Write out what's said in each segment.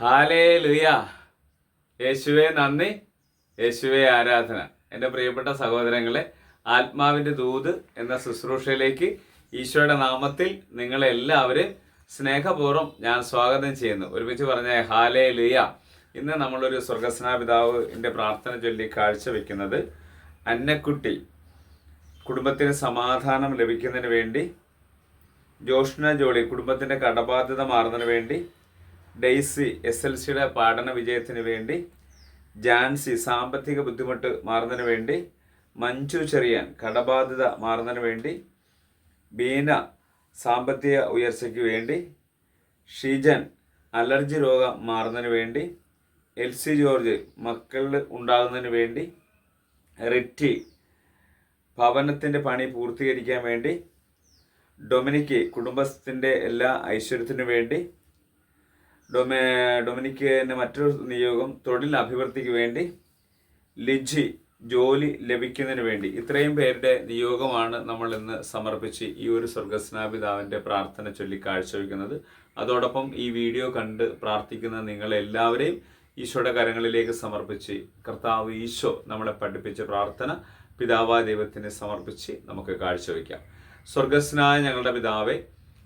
ഹാലേ ലുയ യേശുവെ നന്ദി. യേശുവെ ആരാധന. എന്റെ പ്രിയപ്പെട്ട സഹോദരങ്ങളെ ആത്മാവിന്റെ ദൂത് എന്ന ശുശ്രൂഷയിലേക്ക് ഈശോയുടെ നാമത്തിൽ നിങ്ങളെല്ലാവരും സ്നേഹപൂർവം ഞാൻ സ്വാഗതം ചെയ്യുന്നു. ഒരുമിച്ച് പറഞ്ഞ ഹാലേ ലുയ ഇന്ന് നമ്മളൊരു സ്വർഗസ്നാപിതാവിന്റെ പ്രാർത്ഥന ചൊല്ലി കാഴ്ചവെക്കുന്നത് അന്നക്കുട്ടി കുടുംബത്തിന് സമാധാനം ലഭിക്കുന്നതിന് വേണ്ടി ജോഷ്ന ജോളി കുടുംബത്തിന്റെ കടബാധ്യത മാറുന്നതിന് വേണ്ടി ഡെയ്സി എസ് എൽ സിയുടെ പഠന വിജയത്തിന് വേണ്ടി ജാൻസി സാമ്പത്തിക ബുദ്ധിമുട്ട് മാറുന്നതിന് വേണ്ടി മഞ്ജു ചെറിയാൻ കടബാധ്യത മാറുന്നതിന് വേണ്ടി ബീന സാമ്പത്തിക ഉയർച്ചയ്ക്ക് വേണ്ടി ഷിജൻ അലർജി രോഗം മാറുന്നതിന് വേണ്ടി എൽ സി ജോർജ് മക്കളിൽ ഉണ്ടാകുന്നതിന് വേണ്ടി റിറ്റി ഭവനത്തിന്റെ പണി പൂർത്തീകരിക്കാൻ വേണ്ടി ഡൊമിനിക്ക് കുടുംബത്തിന്റെ എല്ലാ ഐശ്വര്യത്തിനു വേണ്ടി ഡൊമി ഡൊമിനിക്കേന്റെ മറ്റൊരു നിയോഗം തൊഴിൽ അഭിവൃദ്ധിക്ക് വേണ്ടി ലിജി ജോലി ലഭിക്കുന്നതിന് വേണ്ടി. ഇത്രയും പേരുടെ നിയോഗമാണ് നമ്മൾ ഇന്ന് സമർപ്പിച്ച് ഈ ഒരു സ്വർഗസ്നാപിതാവിന്റെ പ്രാർത്ഥന ചൊല്ലി കാഴ്ചവെക്കുന്നത്. അതോടൊപ്പം ഈ വീഡിയോ കണ്ട് പ്രാർത്ഥിക്കുന്ന നിങ്ങളെല്ലാവരെയും ഈശോയുടെ കരങ്ങളിലേക്ക് സമർപ്പിച്ച് കർത്താവ് ഈശോ നമ്മളെ പഠിപ്പിച്ച പ്രാർത്ഥന പിതാവായ ദൈവത്തിന് സമർപ്പിച്ച് നമുക്ക് കാഴ്ചവെക്കാം. സ്വർഗസ്നായ ഞങ്ങളുടെ പിതാവേ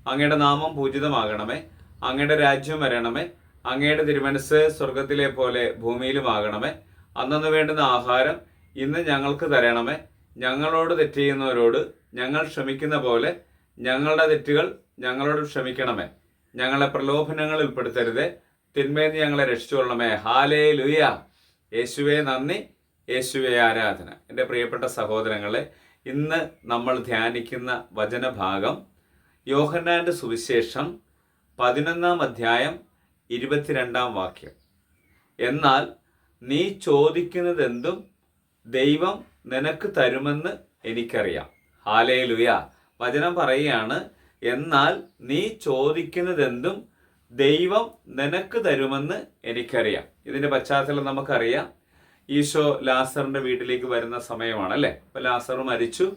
അങ്ങയുടെ നാമം പൂജിതമാകണമേ. അങ്ങയുടെ രാജ്യം വരണമേ. അങ്ങയുടെ തിരുമനസ് സ്വർഗത്തിലെ പോലെ ഭൂമിയിലും ഭൂമിയിലുമാകണമേ അന്നു വേണ്ടുന്ന ആഹാരം ഇന്ന് ഞങ്ങൾക്ക് തരണമേ. ഞങ്ങളോട് തെറ്റ് ചെയ്യുന്നവരോട് ഞങ്ങൾ ക്ഷമിക്കുന്ന പോലെ ഞങ്ങളുടെ തെറ്റുകൾ ഞങ്ങളോട് ക്ഷമിക്കണമേ. ഞങ്ങളെ പ്രലോഭനങ്ങൾ ഉൾപ്പെടുത്തരുതേ. തിന്മേന്ന് ഞങ്ങളെ രക്ഷിച്ചുകൊള്ളണമേ ഹാലേ ലുയ യേശുവേ നന്ദി. യേശുവേ ആരാധന. എന്റെ പ്രിയപ്പെട്ട സഹോദരങ്ങളെ ഇന്ന് നമ്മൾ ധ്യാനിക്കുന്ന വചനഭാഗം യോഹന്നാന്റെ സുവിശേഷം പതിനൊന്നാം അധ്യായം ഇരുപത്തിരണ്ടാം വാക്യം. എന്നാൽ നീ ചോദിക്കുന്നതെന്തും ദൈവം നിനക്ക് തരുമെന്ന് എനിക്കറിയാം. ഹാലേ ലുയ വചനം പറയുകയാണ് എന്നാൽ നീ ചോദിക്കുന്നതെന്തും ദൈവം നിനക്ക് തരുമെന്ന് എനിക്കറിയാം. ഇതിന്റെ പശ്ചാത്തലം നമുക്കറിയാം. ഈശോ ലാസറിന്റെ വീട്ടിലേക്ക് വരുന്ന സമയമാണല്ലേ? അല്ലേ അപ്പൊ ലാസർ മരിച്ചു.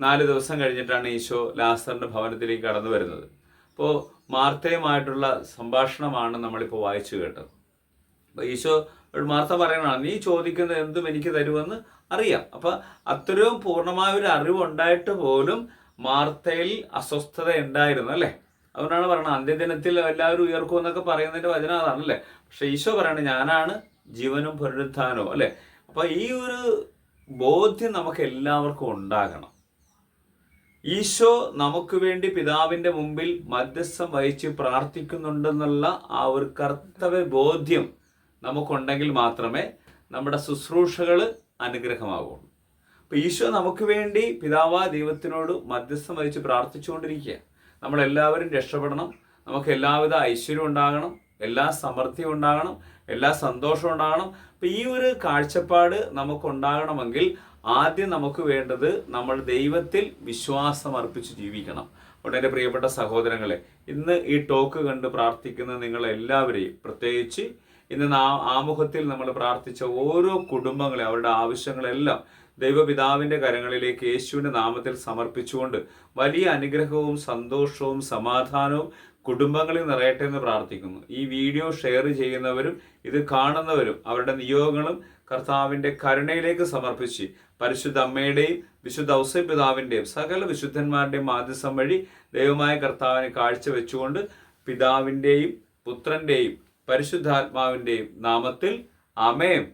നാല് ദിവസം കഴിഞ്ഞിട്ടാണ് ഈശോ ലാസറിന്റെ ഭവനത്തിലേക്ക് കടന്നു വരുന്നത്. അപ്പോൾ മാർത്തയുമായിട്ടുള്ള സംഭാഷണമാണ് നമ്മളിപ്പോൾ വായിച്ചു കേട്ടത്. അപ്പോൾ ഈശോ മാർത്ത പറയണതാണ് നീ ചോദിക്കുന്ന എന്തും എനിക്ക് തരുമെന്ന് അറിയാം. അപ്പൊ അത്രയും പൂർണമായ ഒരു അറിവുണ്ടായിട്ട് പോലും മാർത്തയിൽ അസ്വസ്ഥത ഉണ്ടായിരുന്നു അല്ലേ? അതുകൊണ്ടാണ് പറയുന്നത് അന്ത്യദിനത്തിൽ എല്ലാവരും ഉയർക്കും എന്നൊക്കെ പറയുന്നതിന്റെ വചനം അതാണല്ലേ പക്ഷെ ഈശോ പറയണത് ഞാനാണ് ജീവനും പുനരുത്ഥാനവും അല്ലേ? അപ്പോൾ ഈ ഒരു ബോധ്യം നമുക്ക് എല്ലാവർക്കും ഉണ്ടാകണം. ഈശോ നമുക്ക് വേണ്ടി പിതാവിന്റെ മുമ്പിൽ മധ്യസ്ഥം വഹിച്ച് പ്രാർത്ഥിക്കുന്നുണ്ടെന്നുള്ള ആ ഒരു കർത്തവ്യ ബോധ്യം നമുക്കുണ്ടെങ്കിൽ മാത്രമേ നമ്മുടെ ശുശ്രൂഷകൾ അനുഗ്രഹമാകുള്ളൂ അപ്പോൾ ഈശോ നമുക്ക് വേണ്ടി പിതാവാ ദൈവത്തിനോട് മധ്യസ്ഥം വഹിച്ച് പ്രാർത്ഥിച്ചുകൊണ്ടിരിക്കുക. നമ്മളെല്ലാവരും രക്ഷപ്പെടണം. നമുക്ക് എല്ലാവിധ ഐശ്വര്യം ഉണ്ടാകണം. എല്ലാ സമൃദ്ധിയും ഉണ്ടാകണം. എല്ലാ സന്തോഷവും ഉണ്ടാകണം. അപ്പൊ ഈ ഒരു കാഴ്ചപ്പാട് നമുക്കുണ്ടാകണമെങ്കിൽ ആദ്യം നമുക്ക് വേണ്ടത് നമ്മൾ ദൈവത്തിൽ വിശ്വാസം അർപ്പിച്ച് ജീവിക്കണം. അതുകൊണ്ട് എന്റെ പ്രിയപ്പെട്ട സഹോദരങ്ങളെ ഇന്ന് ഈ ടോക്ക് കണ്ട് പ്രാർത്ഥിക്കുന്ന നിങ്ങളെല്ലാവരെയും പ്രത്യേകിച്ച് ഇന്ന് ആമുഖത്തിൽ നമ്മൾ പ്രാർത്ഥിച്ച ഓരോ കുടുംബങ്ങളെ അവരുടെ ആവശ്യങ്ങളെല്ലാം ദൈവപിതാവിന്റെ കരങ്ങളിലേക്ക് യേശുവിന്റെ നാമത്തിൽ സമർപ്പിച്ചുകൊണ്ട് വലിയ അനുഗ്രഹവും സന്തോഷവും സമാധാനവും കുടുംബങ്ങളിൽ നിറയട്ടെ എന്ന് പ്രാർത്ഥിക്കുന്നു. ഈ വീഡിയോ ഷെയർ ചെയ്യുന്നവരും ഇത് കാണുന്നവരും അവരുടെ നിയോഗങ്ങളും കർത്താവിന്റെ കരുണയിലേക്ക് സമർപ്പിച്ച് പരിശുദ്ധ അമ്മയുടെയും വിശുദ്ധ ഔസപിതാവിന്റെയും സകല വിശുദ്ധന്മാരുടെയും മാധ്യസം വഴി ദൈവമായ കർത്താവിനെ കാഴ്ചവെച്ചുകൊണ്ട് പിതാവിന്റെയും പുത്രന്റെയും പരിശുദ്ധാത്മാവിന്റെയും നാമത്തിൽ അമേം